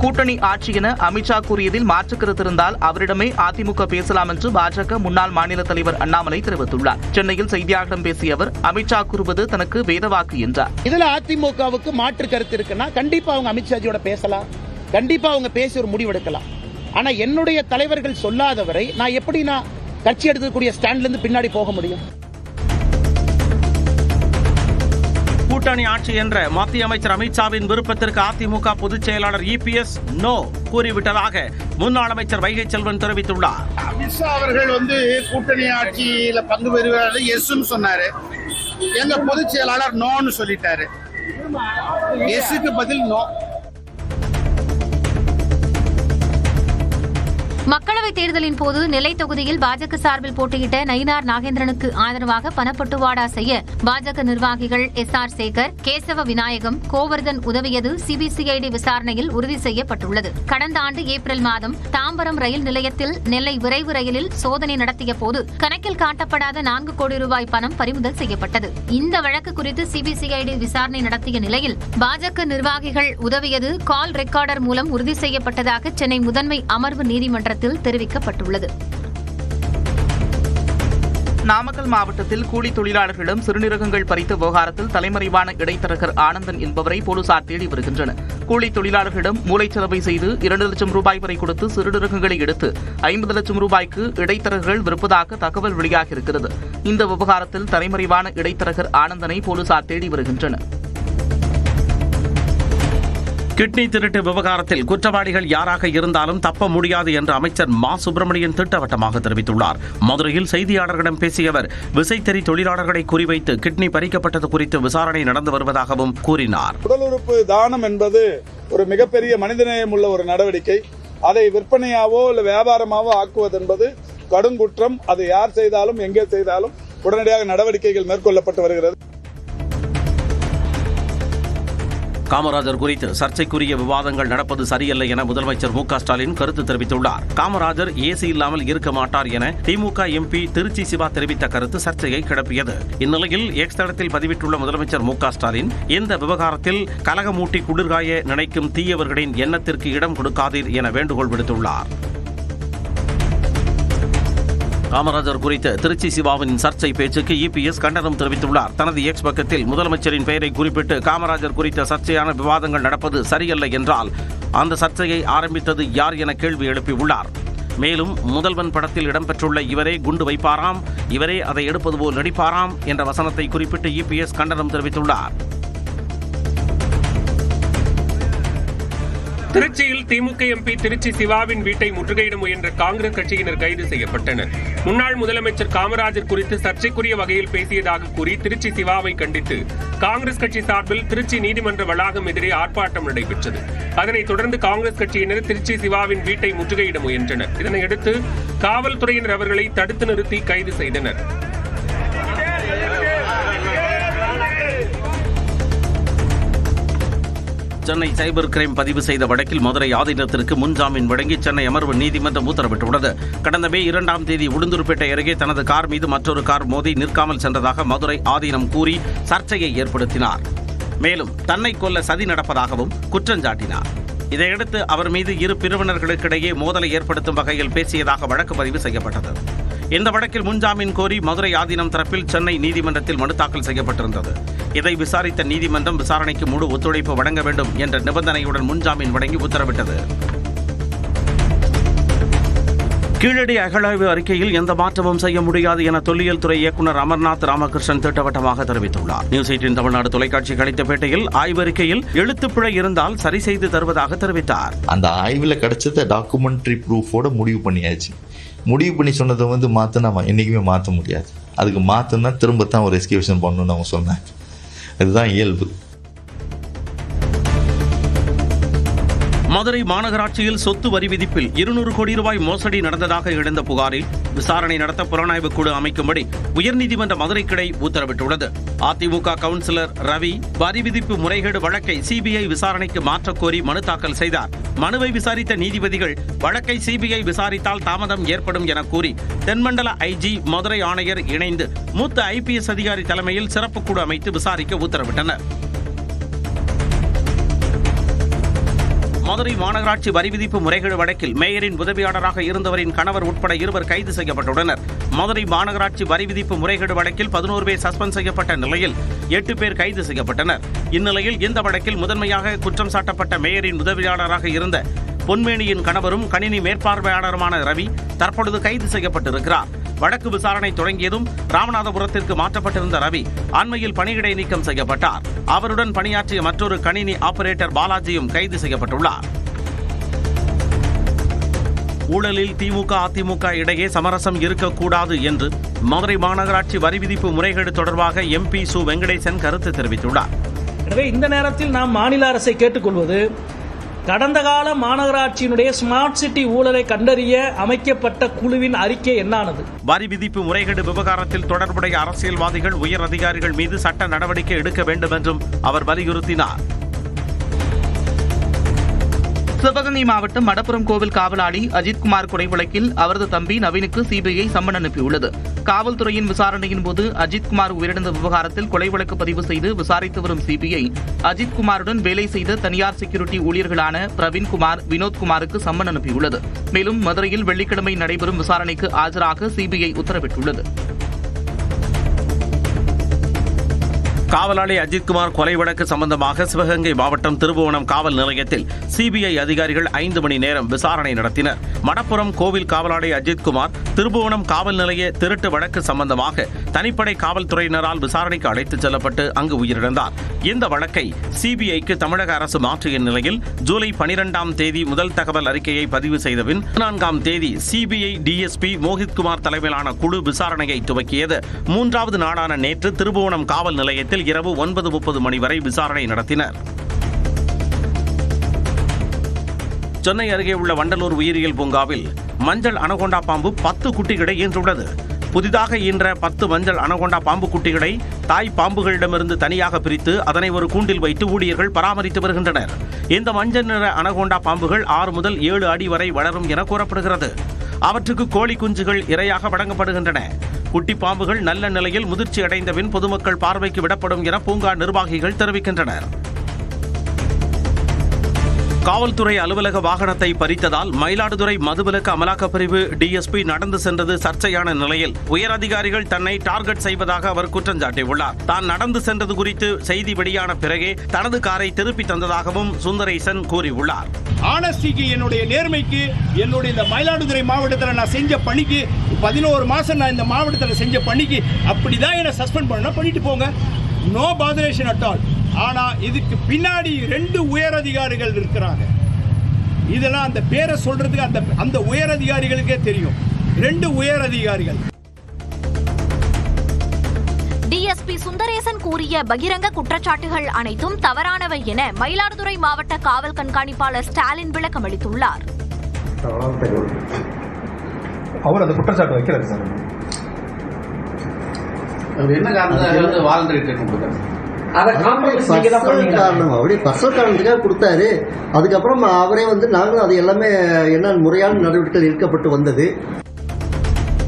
கூட்டணி ஆட்சி என அமித்ஷா கூறியதில் மாற்று கருத்து இருந்தால் அவரிடமே அதிமுக பேசலாம் என்று பாஜக முன்னாள் மாநில தலைவர் அண்ணாமலை தெரிவித்துள்ளார். சென்னையில் செய்தியாளர்களிடம் பேசிய அவர் அமித்ஷா கூறுவது தனக்கு வேதவாக்கு என்றார். இதுல அதிமுகவுக்கு மாற்று கருத்து இருக்குன்னா கண்டிப்பா அவங்க அமித்ஷாஜியோட பேசலாம். கண்டிப்பா அவங்க பேசி ஒரு முடிவெடுக்கலாம் ஆனா என்னுடைய தலைவர்கள் சொல்லாதவரை நான் எப்படி நான் கட்சி எடுக்கக்கூடிய ஸ்டாண்ட்ல இருந்து பின்னாடி போக முடியும். கூட்டணி ஆட்சி என்ற மத்திய அமைச்சர் அமித்ஷாவின் விருப்பத்திற்கு அதிமுக பொதுச் செயலாளர் இபிஎஸ் நோ கூறிவிட்டதாக முன்னாள் அமைச்சர் வைகை செல்வன் தெரிவித்துள்ளார். அமித்ஷா அவர்கள் வந்து கூட்டணி ஆட்சியில பங்கு பெறுவது எஸ் சொன்னாரு. எங்க பொதுச் செயலாளர் நோன்னு சொல்லிட்டாரு. எஸ்க்கு பதில் நோ. மக்களவைத் தேர்தலின் போது நெல்லை தொகுதியில் பாஜக சார்பில் போட்டியிட்ட நயினார் நாகேந்திரனுக்கு ஆதரவாக பணப்பட்டுவாடா செய்ய பாஜக நிர்வாகிகள் எஸ் ஆர் சேகர் கேசவ விநாயகம் கோவர்தன் உதவியது சிபிசிஐடி விசாரணையில் உறுதி செய்யப்பட்டுள்ளது. கடந்த ஆண்டு ஏப்ரல் மாதம் தாம்பரம் ரயில் நிலையத்தில் நெல்லை விரைவு ரயிலில் சோதனை நடத்திய போது கணக்கில் காட்டப்படாத நான்கு கோடி ரூபாய் பணம் பறிமுதல் செய்யப்பட்டது. இந்த வழக்கு குறித்து சிபிசிஐடி விசாரணை நடத்திய நிலையில் பாஜக நிர்வாகிகள் உதவியது கால் ரெக்கார்டர் மூலம் உறுதி செய்யப்பட்டதாக சென்னை முதன்மை அமர்வு நீதிமன்றத்தில் தெரிவிக்கப்பட்டுள்ளது. நாமக்கல் மாவட்டத்தில் கூலி தொழிலாளர்களிடம் சிறுநீரகங்கள் பறித்த விவகாரத்தில் தலைமறைவான இடைத்தரகர் ஆனந்தன் என்பவரை போலீசார் தேடி வருகின்றனர். கூலி தொழிலாளர்களிடம் மூளைச்சலவை செய்து இரண்டு லட்சம் ரூபாய் வரை கொடுத்து சிறுநீரகங்களை எடுத்து ஐம்பது லட்சம் ரூபாய்க்கு இடைத்தரகர்கள் விற்பதாக தகவல் வெளியாகியிருக்கிறது. இந்த விவகாரத்தில் தலைமறைவான இடைத்தரகர் ஆனந்தனை போலீசார் தேடி வருகின்றனர். கிட்னி திருட்டு விவகாரத்தில் குற்றவாளிகள் யாராக இருந்தாலும் தப்ப முடியாது என்று அமைச்சர் மா சுப்பிரமணியன் திட்டவட்டமாக தெரிவித்துள்ளார். மதுரையில் செய்தியாளர்களிடம் பேசிய அவர் விசைத்தறி தொழிலாளர்களை குறிவைத்து கிட்னி பறிக்கப்பட்டது குறித்து விசாரணை நடந்து வருவதாகவும் கூறினார். உடல் உறுப்பு தானம் என்பது ஒரு மிகப்பெரிய மனிதநேயம் உள்ள ஒரு நடவடிக்கை. அதை விற்பனையாவோ இல்லை வியாபாரமாவோ ஆக்குவது என்பது கடுங்குற்றம் அது யார் செய்தாலும் எங்கே செய்தாலும் உடனடியாக நடவடிக்கைகள் மேற்கொள்ளப்பட்டு வருகிறது. காமராஜர் குறித்து சர்ச்சைக்குரிய விவாதங்கள் நடப்பது சரியல்ல என முதலமைச்சர் மு ஸ்டாலின் கருத்து தெரிவித்துள்ளார். காமராஜர் ஏசி இல்லாமல் இருக்க மாட்டார் என திமுக எம்பி திருச்சி சிவா தெரிவித்த கருத்து சர்ச்சையை கிளப்பியது. இந்நிலையில் எக்ஸ் தளத்தில் பதிவிட்டுள்ள முதலமைச்சர் மு ஸ்டாலின் இந்த விவகாரத்தில் கலகமூட்டி குளிர்காய நினைக்கும் தீயவர்களின் எண்ணத்திற்கு இடம் கொடுக்காதீர் என வேண்டுகோள் விடுத்துள்ளார். காமராஜர் குறித்த திருச்சி சிவாவின் சர்ச்சை பேச்சுக்கு இபிஎஸ் கண்டனம் தெரிவித்துள்ளார். தனது எக்ஸ் பக்கத்தில் முதலமைச்சரின் பெயரை குறிப்பிட்டு காமராஜர் குறித்த சர்ச்சையான விவாதங்கள் நடப்பது சரியல்ல என்றால் அந்த சர்ச்சையை ஆரம்பித்தது யார் என கேள்வி எழுப்பியுள்ளார். மேலும் முதல்வன் படத்தில் இடம்பெற்றுள்ள இவரே குண்டு வைப்பாராம் இவரே அதை எடுப்பது போல் நடிப்பாராம் என்ற வசனத்தை குறிப்பிட்டு இபிஎஸ் கண்டனம் தெரிவித்துள்ளார். திருச்சியில் திமுக எம்பி திருச்சி சிவாவின் வீட்டை முற்றுகையிட முயன்ற காங்கிரஸ் கட்சியினர் கைது செய்யப்பட்டனர். முன்னாள் முதலமைச்சர் காமராஜர் குறித்து சர்ச்சைக்குரிய வகையில் பேசியதாக கூறி திருச்சி சிவாவை கண்டித்து காங்கிரஸ் கட்சி சார்பில் திருச்சி நீதிமன்ற வளாகம் எதிரே ஆர்ப்பாட்டம் நடைபெற்றது. அதனைத் தொடர்ந்து காங்கிரஸ் கட்சியினர் திருச்சி சிவாவின் வீட்டை முற்றுகையிட முயன்றனர். இதனையடுத்து காவல்துறையினர் அவர்களை தடுத்து நிறுத்தி கைது செய்தனர். சென்னை சைபர் கிரைம் பதிவு செய்த வழக்கில் மதுரை ஆதீனத்திற்கு முன்ஜாமீன் வழங்கி சென்னை அமர்வு நீதிமன்றம் உத்தரவிட்டுள்ளது. கடந்த மே இரண்டாம் தேதி உளுந்தூர்பேட்டை அருகே தனது கார் மீது மற்றொரு கார் மோதி நிற்காமல் சென்றதாக மதுரை ஆதீனம் கூறி சர்ச்சையை ஏற்படுத்தினார். மேலும் தன்னை கொல்ல சதி நடப்பதாகவும் குற்றஞ்சாட்டினார் இதையடுத்து அவர் மீது இரு பிரிவினர்களுக்கிடையே மோதலை ஏற்படுத்தும் வகையில் பேசியதாக வழக்கு பதிவு செய்யப்பட்டது. இந்த வழக்கில் முன்ஜாமீன் கோரி மதுரை ஆதீனம் தரப்பில் சென்னை நீதிமன்றத்தில் மனு தாக்கல் செய்யப்பட்டிருந்தது. இதை விசாரித்த நீதிமன்றம் விசாரணைக்கு முழு ஒத்துழைப்பு வழங்க வேண்டும் என்ற நிபந்தனையுடன் முன்ஜாமீன் வழங்கி உத்தரவிட்டது. கீழடி அகழாய்வு அறிக்கையில் எந்த மாற்றமும் செய்ய முடியாது என தொல்லியல் துறை இயக்குநர் அமர்நாத் ராமகிருஷ்ணன் திட்டவட்டமாக தெரிவித்துள்ளார். நியூஸ் எயிட்டின் தமிழ்நாடு தொலைக்காட்சிக்கு அளித்த பேட்டையில் ஆய்வறிக்கையில் எழுத்துப்பிழை இருந்தால் சரி செய்து தருவதாக தெரிவித்தார். அந்த ஆய்வில் கிடைச்சத டாக்குமெண்ட்ரி ப்ரூஃபோட முடிவு பண்ணியாச்சு. முடிவு பண்ணி சொன்னதை வந்து மாற்ற நம்ம என்றைக்குமே மாற்ற முடியாது. அதுக்கு மாற்றினா திரும்பத்தான் ஒரு எஸ்கியூஷன் பண்ணணும்னு அவங்க சொன்னாங்க. இதுதான் இயல்பு. மதுரை மாநகராட்சியில் சொத்து வரி விதிப்பில் இருநூறு கோடி ரூபாய் மோசடி நடந்ததாக எழுந்த புகாரில் விசாரணை நடத்த புலனாய்வு குழு அமைக்கும்படி உயர்நீதிமன்ற மதுரை கிளை உத்தரவிட்டுள்ளது. அதிமுக கவுன்சிலர் ரவி வரி விதிப்பு முறைகேடு வழக்கை சிபிஐ விசாரணைக்கு மாற்றக்கோரி மனு தாக்கல் செய்தார். மனுவை விசாரித்த நீதிபதிகள் வழக்கை சிபிஐ விசாரித்தால் தாமதம் ஏற்படும் என கூறி தென்மண்டல ஐஜி மதுரை ஆணையர் இணைந்து மூத்த ஐபிஎஸ் அதிகாரி தலைமையில் சிறப்பு குழு அமைத்து விசாரிக்க உத்தரவிட்டனர். மதுரை மாநகராட்சி வரி விதிப்பு முறைகேடு வழக்கில் மேயரின் உதவியாளராக இருந்தவரின் கணவர் உட்பட இருவர் கைது செய்யப்பட்டுள்ளனர். மதுரை மாநகராட்சி வரி விதிப்பு முறைகேடு வழக்கில் பதினோரு பேர் சஸ்பெண்ட் செய்யப்பட்ட நிலையில் எட்டு பேர் கைது செய்யப்பட்டனர். இந்நிலையில் இந்த வழக்கில் முதன்மையாக குற்றம் சாட்டப்பட்ட மேயரின் உதவியாளராக இருந்த பொன்மேனியின் கணவரும் கணினி மேற்பார்வையாளருமான ரவி தற்பொழுது கைது செய்யப்பட்டிருக்கிறார். வழக்கு விசாரணை தொடங்கியதும் ராமநாதபுரத்திற்கு மாற்றப்பட்டிருந்த ரவி அண்மையில் பணியிடை நீக்கம் செய்யப்பட்டார். அவருடன் பணியாற்றிய மற்றொரு கணினி ஆபரேட்டர் பாலாஜியும் கைது செய்யப்பட்டுள்ளார். ஊழலில் திமுக அதிமுக இடையே சமரசம் இருக்கக்கூடாது என்று மதுரை மாநகராட்சி வரி விதிப்பு முறைகேடு தொடர்பாக எம்பி சு வெங்கடேசன் கருத்து தெரிவித்துள்ளார். எனவே இந்த நேரத்தில் நாம் மாநில அரசை கேட்டுக்கொள்வது கடந்த கால மாநகராட்சியினுடைய ஸ்மார்ட் சிட்டி ஊழலை கண்டறிய அமைக்கப்பட்ட குழுவின் அறிக்கை என்னானது? வரி விதிப்பு முறைகேடு விவகாரத்தில் தொடர்புடைய அரசியல்வாதிகள் உயர் அதிகாரிகள் மீது சட்ட நடவடிக்கை எடுக்க வேண்டும் என்றும் அவர் வலியுறுத்தினார். சிவகங்கை மாவட்டம் மடப்புரம் கோவில் காவலாளி அஜித்குமார் கொலை வழக்கில் அவரது தம்பி நவீனுக்கு சிபிஐ சம்மன் அனுப்பியுள்ளது. காவல்துறையின் விசாரணையின் போது அஜித்குமார் உயிரிழந்த விவகாரத்தில் கொலை வழக்கு பதிவு செய்து விசாரித்து வரும் சிபிஐ அஜித்குமாருடன் வேலை செய்த தனியார் செக்யூரிட்டி ஊழியர்களான பிரவீன்குமார் வினோத்குமாருக்கு சம்மன் அனுப்பியுள்ளது. மேலும் மதுரையில் வெள்ளிக்கிழமை நடைபெறும் விசாரணைக்கு ஆஜராக சிபிஐ உத்தரவிட்டுள்ளது. காவலாளி அஜித்குமார் கொலை வழக்கு சம்பந்தமாக சிவகங்கை மாவட்டம் திருபுவனம் காவல் நிலையத்தில் சிபிஐ அதிகாரிகள் ஐந்து மணி நேரம் விசாரணை நடத்தினர். மணப்புறம் கோவில் காவலாளி அஜித்குமார் திருபுவனம் காவல் நிலைய திருட்டு வழக்கு சம்பந்தமாக தனிப்படை காவல்துறையினரால் விசாரணைக்கு அழைத்துச் செல்லப்பட்டு அங்கு உயிரிழந்தார். இந்த வழக்கை சிபிஐக்கு தமிழக அரசு மாற்றிய நிலையில் ஜூலை பனிரெண்டாம் தேதி முதல் தகவல் அறிக்கையை பதிவு செய்த பின் நான்காம் தேதி சிபிஐ டிஎஸ்பி மோஹித்குமார் தலைமையிலான குழு விசாரணையை துவக்கியது. மூன்றாவது நாளான நேற்று திருபுவனம் காவல் நிலையத்தில் இரவு ஒன்பது முப்பது மணி வரை விசாரணை நடத்தினர். சென்னை அருகே உள்ள வண்டலூர் உயிரியல் பூங்காவில் மஞ்சள் அனகொண்டா பாம்பு பத்து குட்டிகளை ஈன்றுள்ளது. புதிதாக ஈன்ற பத்து மஞ்சள் அனகொண்டா பாம்பு குட்டிகளை தாய் பாம்புகளிடமிருந்து தனியாக பிரித்து அதனை ஒரு கூண்டில் வைத்து ஊழியர்கள் பராமரித்து வருகின்றனர். இந்த மஞ்சள் நிற அனகொண்டா பாம்புகள் ஆறு முதல் ஏழு அடி வரை வளரும் என கூறப்படுகிறது. அவற்றுக்கு கோழி குஞ்சுகள் இரையாக வழங்கப்படுகின்றன. குட்டி பாம்புகள் நல்ல நிலையில் முதிர்ச்சி அடைந்தபின் பொதுமக்கள் பார்வைக்கு விடப்படும் என பூங்கா நிர்வாகிகள் தெரிவிக்கின்றனர். காவல்துறை அலுவலக வாகனத்தை பறித்ததால் மயிலாடுதுறை மதுவிலக்கு அமலாக்கப் பிரிவு டிஎஸ்பி நடந்து சென்றது சர்ச்சையான நிலையில். உயரதிகாரிகள் தன்னை டார்கெட் செய்வதாக அவர் குற்றம் சாட்டியுள்ளார். தான் நடந்து சென்றது குறித்து செய்தி வெளியான பிறகே தனது காரை திருப்பி தந்ததாகவும் சுந்தரேசன் கூறியுள்ளார். ஆனஸ்டிக்கு என்னுடைய நேர்மைக்கு என்னுடைய இந்த மயிலாடுதுறை மாவட்டத்தில் நான் செஞ்ச பணிக்கு பதினோரு மாதம் நான் இந்த மாவட்டத்தில் செஞ்ச பணிக்கு அப்படிதான் என்னை சஸ்பெண்ட் பண்ண பண்ணிட்டு போங்க. நோ பாதரேஷன் அட் ஆல் ஆனால் இதுக்கு பின்னாடி ரெண்டு உயர் அதிகாரிகள் இருக்கிறாங்க. இதெல்லாம் அந்த பேரை சொல்றதுக்கு அந்த அந்த உயர் அதிகாரிகளுக்கே தெரியும். ரெண்டு உயர் அதிகாரிகள் டிஎஸ்பி சுந்தரேசன் கூறிய பகிரங்க குற்றச்சாட்டுகள் அனைத்தும் தவறானவை என மயிலாடுதுறை மாவட்ட காவல் கண்காணிப்பாளர் ஸ்டாலின் விளக்கமளித்துள்ளார் அவர் அந்த குற்றச்சாட்டு வைக்கிறாரு சார். என்ன காரணம்? காரணம் அப்படியே பர்சனல் காரணத்துக்காக கொடுத்தாரு. அதுக்கப்புறம் அவரே வந்து நாங்களும் அது எல்லாமே என்ன முறையான நடவடிக்கைகள் எடுக்கப்பட்டு வந்தது.